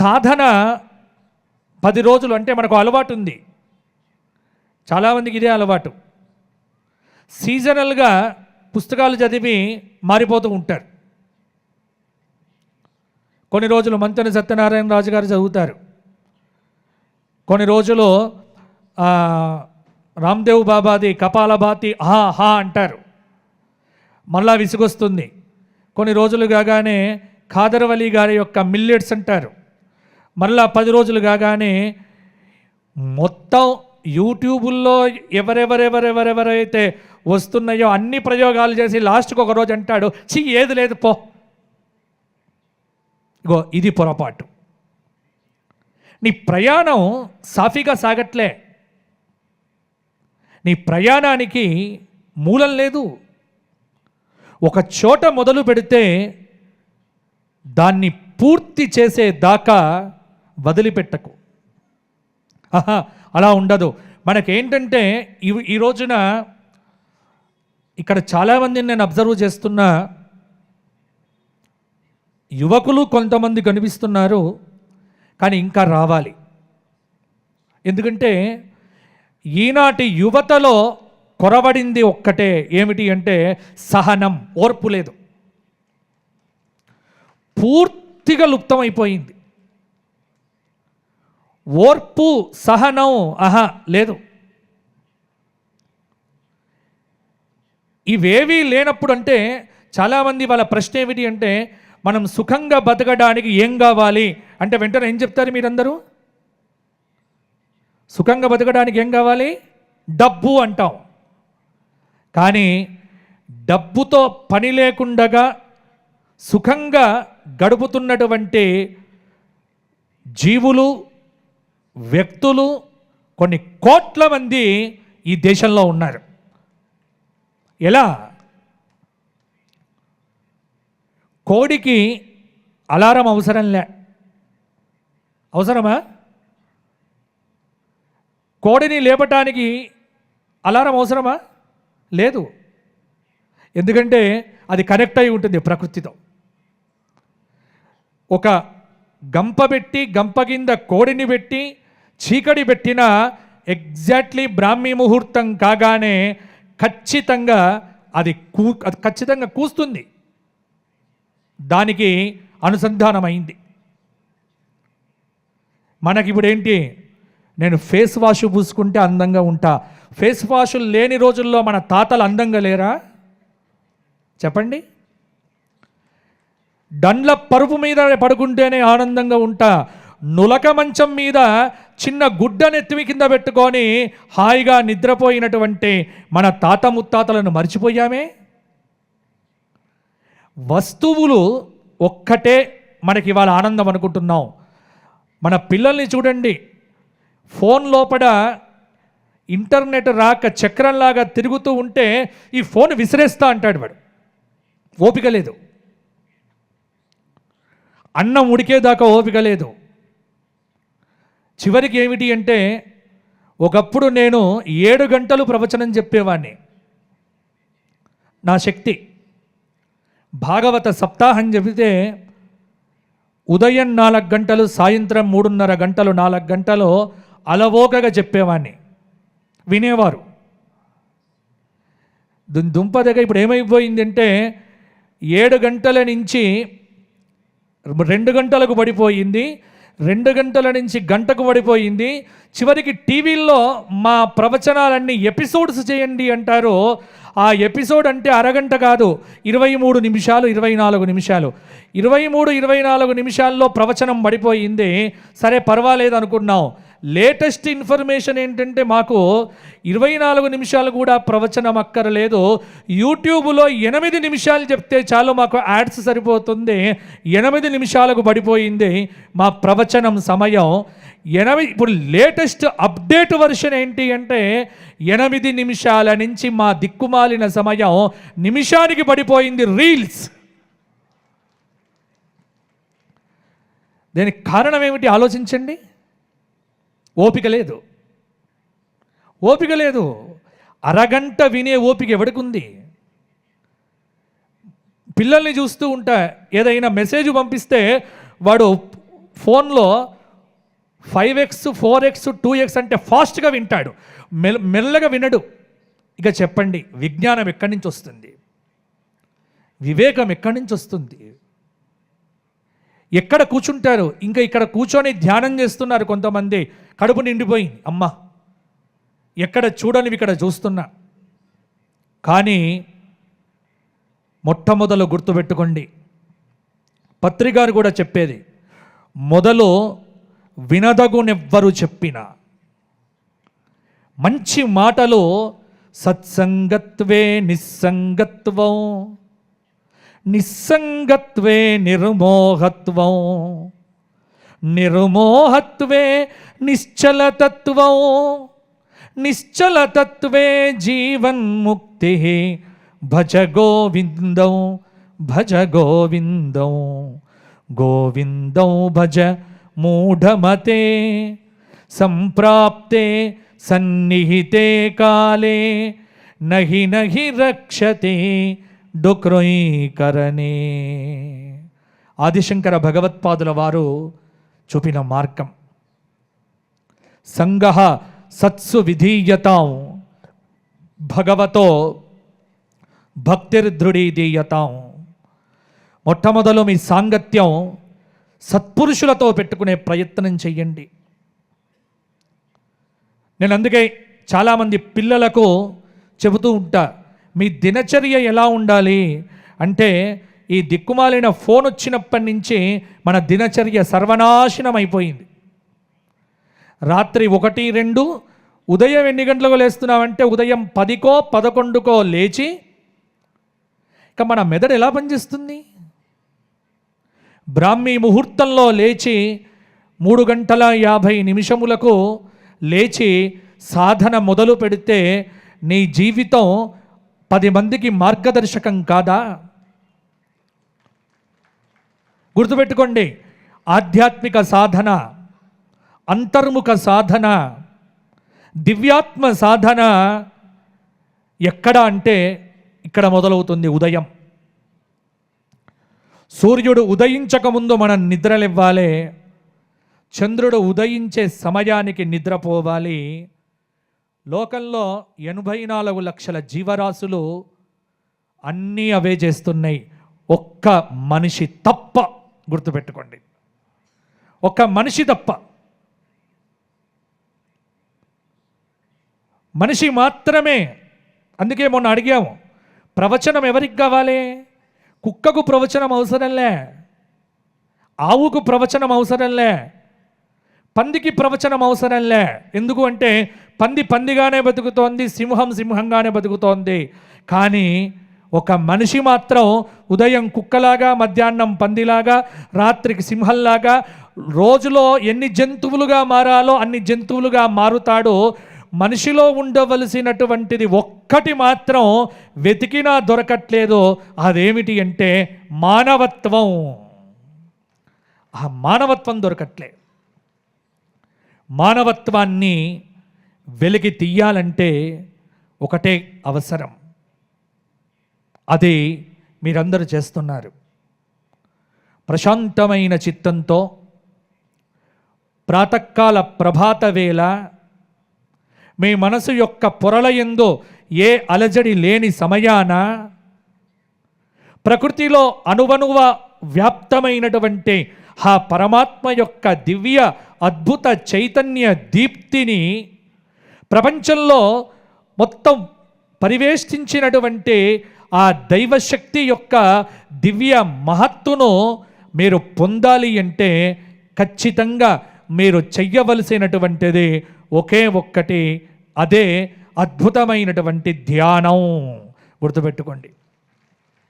సాధన పది రోజులు అంటే మనకు అలవాటు ఉంది. చాలామందికి ఇదే అలవాటు. సీజనల్గా పుస్తకాలు చదివి మారిపోతూ ఉంటారు. కొన్ని రోజులు మంతెన సత్యనారాయణ రాజు గారు చదువుతారు. కొన్ని రోజులు రామ్దేవ్ బాబాది కపాలభాతి హా హా అంటారు. మళ్ళా విసుగొస్తుంది. కొన్ని రోజులు కాగానే ఖాదర్వలి గారి యొక్క మిల్లెట్స్ అంటారు. మళ్ళీ పది రోజులు కాగానే మొత్తం యూట్యూబుల్లో ఎవరెవరెవరెవరెవరైతే వస్తున్నాయో అన్ని ప్రయోగాలు చేసి లాస్ట్కి ఒక రోజు అంటాడు చి ఏది లేదు పో. ఇగో ఇది పొరపాటు. నీ ప్రయాణం సాఫీగా సాగట్లే. నీ ప్రయాణానికి మూలం లేదు. ఒక చోట మొదలు పెడితే దాన్ని పూర్తి చేసే దాకా వదిలిపెట్టకు. ఆహా అలా ఉండదు. మనకేంటంటే ఈ ఈ రోజున ఇక్కడ చాలామందిని నేను అబ్జర్వ్ చేస్తున్నా యువకులు కొంతమంది కనిపిస్తున్నారు కానీ ఇంకా రావాలి. ఎందుకంటే ఈనాటి యువతలో కొరబడింది ఒక్కటే ఏమిటి అంటే సహనం ఓర్పు లేదు. పూర్తిగా లుప్తమైపోయింది. ఓర్పు సహనం ఆహా లేదు. ఇవేవీ లేనప్పుడు అంటే చాలామంది వాళ్ళ ప్రశ్న ఏమిటి అంటే మనం సుఖంగా బతకడానికి ఏం కావాలి? అంటే వెంటనే ఏం చెప్తారు మీరందరూ? సుఖంగా బతకడానికి ఏం కావాలి? డబ్బు అంటాం. కానీ డబ్బుతో పని లేకుండగా సుఖంగా గడుపుతున్నటువంటి జీవులు వ్యక్తులు కొన్ని కోట్ల మంది ఈ దేశంలో ఉన్నారు. ఎలా? కోడికి అలారం అవసరం లే. అవసరమా? కోడిని లేపటానికి అలారం అవసరమా? లేదు. ఎందుకంటే అది కనెక్ట్ అయి ఉంటుంది ప్రకృతితో. ఒక గంప పెట్టి గంప కింద కోడిని పెట్టి చీకటి పెట్టిన ఎగ్జాక్ట్లీ బ్రాహ్మీ ముహూర్తం కాగానే ఖచ్చితంగా అది కూ అది ఖచ్చితంగా కూస్తుంది. దానికి అనుసంధానమైంది. మనకి ఇప్పుడు ఏంటి నేను ఫేస్ వాష్ పూసుకుంటే అందంగా ఉంటా. ఫేస్ వాష్ లేని రోజుల్లో మన తాతలు అందంగా లేరా? చెప్పండి. డండ్ల పరుపు మీద పడుకుంటేనే ఆనందంగా ఉంటా. నులక మంచం మీద చిన్న గుడ్డ నెత్తివి కింద పెట్టుకొని హాయిగా నిద్రపోయినటువంటి మన తాత ముత్తాతలను మర్చిపోయామే? వస్తువులు ఒక్కటే మనకి ఇవాళ ఆనందం అనుకుంటున్నాం. మన పిల్లల్ని చూడండి. ఫోన్ లోపల ఇంటర్నెట్ రాక చక్రంలాగా తిరుగుతూ ఉంటే ఈ ఫోన్ విసిరేస్తా అంటాడు వాడు. ఓపిక లేదు. అన్నం ఉడికేదాకా ఓపిక లేదు. చివరికి ఏమిటి అంటే ఒకప్పుడు నేను ఏడు గంటలు ప్రవచనం చెప్పేవాడిని నా శక్తి. భాగవత సప్తాహం చెబితే ఉదయం నాలుగు గంటలు సాయంత్రం మూడున్నర గంటలు నాలుగు గంటలు అలవోకగా చెప్పేవాడిని వినేవారు. దుంప దగ్గర ఇప్పుడు ఏమైపోయిందంటే ఏడు గంటల నుంచి రెండు గంటలకు పడిపోయింది. రెండు గంటల నుంచి గంటకు పడిపోయింది. చివరికి టీవీల్లో మా ప్రవచనాలన్నీ ఎపిసోడ్స్ చేయండి అంటారు. ఆ ఎపిసోడ్ అంటే అరగంట కాదు ఇరవై మూడు నిమిషాలు ఇరవై నాలుగు నిమిషాలు. ఇరవై మూడు ఇరవై నాలుగు నిమిషాల్లో ప్రవచనం పడిపోయింది. సరే పర్వాలేదు అనుకున్నాం. లేటెస్ట్ ఇన్ఫర్మేషన్ ఏంటంటే మాకు ఇరవై నాలుగు నిమిషాలు కూడా ప్రవచనం అక్కర్లేదు. యూట్యూబ్లో ఎనిమిది నిమిషాలు చెప్తే చాలు మాకు యాడ్స్ సరిపోతుంది. ఎనిమిది నిమిషాలకు పడిపోయింది మా ప్రవచనం సమయం. ఎనిమిది ఇప్పుడు లేటెస్ట్ అప్డేట్ వర్షన్ ఏంటి అంటే ఎనిమిది నిమిషాల నుంచి మా దిక్కుమాలిన సమయం నిమిషానికి పడిపోయింది రీల్స్. దీనికి కారణం ఏమిటి ఆలోచించండి. ఓపిక లేదు. ఓపిక లేదు. అరగంట వినే ఓపిక ఎవడికుంది? పిల్లల్ని చూస్తూ ఉంటా ఏదైనా మెసేజ్ పంపిస్తే వాడు ఫోన్లో five X four X two X అంటే ఫాస్ట్గా వింటాడు. మెల్ మెల్లగా వినడు. ఇక చెప్పండి విజ్ఞానం ఎక్కడి నుంచి వస్తుంది? వివేకం ఎక్కడి నుంచి వస్తుంది? ఎక్కడ కూర్చుంటారు? ఇంకా ఇక్కడ కూర్చొని ధ్యానం చేస్తున్నారు కొంతమంది. కడుపు నిండిపోయింది. అమ్మ ఎక్కడ చూడనివి ఇక్కడ చూస్తున్నా. కానీ మొట్టమొదలు గుర్తుపెట్టుకోండి. పత్రికారు కూడా చెప్పేది మొదలు వినదగునెవ్వరు చెప్పిన. మంచి మాటలు సత్సంగత్వే నిస్సంగత్వం. నిస్సంగత్వే నిర్మోహత్వం. నిర్మోహత్వే నిశ్చలతత్వం. నిశ్చలతత్వే జీవన్ముక్తి. భజ గోవిందం భజ గోవిందం. గోవిందం భజ మూఢమతే. సంప్రాప్తే సన్నిహితే కాలే. నహి నహి రక్షతే డుక్రొయీకరణే. ఆదిశంకర భగవత్పాదుల వారు చూపిన మార్గం. సంగ సత్సు విధీయతాం. భగవతో భక్తిర్దృఢీదీయతాం. మొట్టమొదలు మీ సాంగత్యం సత్పురుషులతో పెట్టుకునే ప్రయత్నం చెయ్యండి. నేను అందుకే చాలామంది పిల్లలకు చెబుతూ ఉంటా మీ దినచర్య ఎలా ఉండాలి? అంటే ఈ దిక్కుమాలిన ఫోన్ వచ్చినప్పటి నుంచి మన దినచర్య సర్వనాశనం అయిపోయింది రాత్రి ఒకటి రెండు ఉదయం ఎన్ని గంటలకు లేస్తున్నామంటే ఉదయం పదికో పదకొండుకో లేచి ఇక మన మెదడు ఎలా పనిచేస్తుంది? బ్రాహ్మీ ముహూర్తంలో లేచి మూడు గంటల యాభై నిమిషములకు లేచి సాధన మొదలు పెడితే నీ జీవితం పది మందికి మార్గదర్శకం కాదా? గుర్తుపెట్టుకోండి. ఆధ్యాత్మిక సాధన అంతర్ముఖ సాధన దివ్యాత్మ సాధన ఎక్కడ అంటే ఇక్కడ మొదలవుతుంది ఉదయం. సూర్యుడు ఉదయించకముందు మనం నిద్రలివ్వాలి చంద్రుడు ఉదయించే సమయానికి నిద్రపోవాలి. లోకంలో ఎనభై నాలుగు లక్షల జీవరాశులు అన్నీ అవే చేస్తున్నాయి. ఒక్క మనిషి తప్ప గుర్తుపెట్టుకోండి. ఒక్క మనిషి తప్ప మనిషి మాత్రమే అందుకే మొన్న అడిగాము ప్రవచనం ఎవరికి కావాలి? కుక్కకు ప్రవచనం అవసరంలే ఆవుకు ప్రవచనం అవసరంలే పందికి ప్రవచనం అవసరంలే ఎందుకు అంటే పంది పందిగానే బతుకుతోంది సింహం సింహంగానే బతుకుతోంది. కానీ ఒక మనిషి మాత్రం ఉదయం కుక్కలాగా మధ్యాహ్నం పందిలాగా రాత్రికి సింహంలాగా రోజులో ఎన్ని జంతువులుగా మారాలో అన్ని జంతువులుగా మారుతాడో మనిషిలో ఉండవలసినటువంటిది ఒక్కటి మాత్రం వెతికినా దొరకట్లేదు. అదేమిటి అంటే మానవత్వం. ఆ మానవత్వం దొరకట్లే మానవత్వాన్ని వెలికి తీయాలంటే ఒకటే అవసరం. అది మీరందరూ చేస్తున్నారు. ప్రశాంతమైన చిత్తంతో ప్రాతకాల ప్రభాత వేళ మీ మనసు యొక్క పొరలయందో ఏ అలజడి లేని సమయాన ప్రకృతిలో అనువనువ వ్యాప్తమైనటువంటి ఆ పరమాత్మ యొక్క దివ్య అద్భుత చైతన్య దీప్తిని ప్రపంచంలో మొత్తం పరివేష్టించినటువంటి ఆ దైవశక్తి యొక్క దివ్య మహత్తును మీరు పొందాలి అంటే ఖచ్చితంగా మీరు చెయ్యవలసినటువంటిది ఒకే ఒక్కటి అదే అద్భుతమైనటువంటి ధ్యానం. గుర్తుపెట్టుకోండి.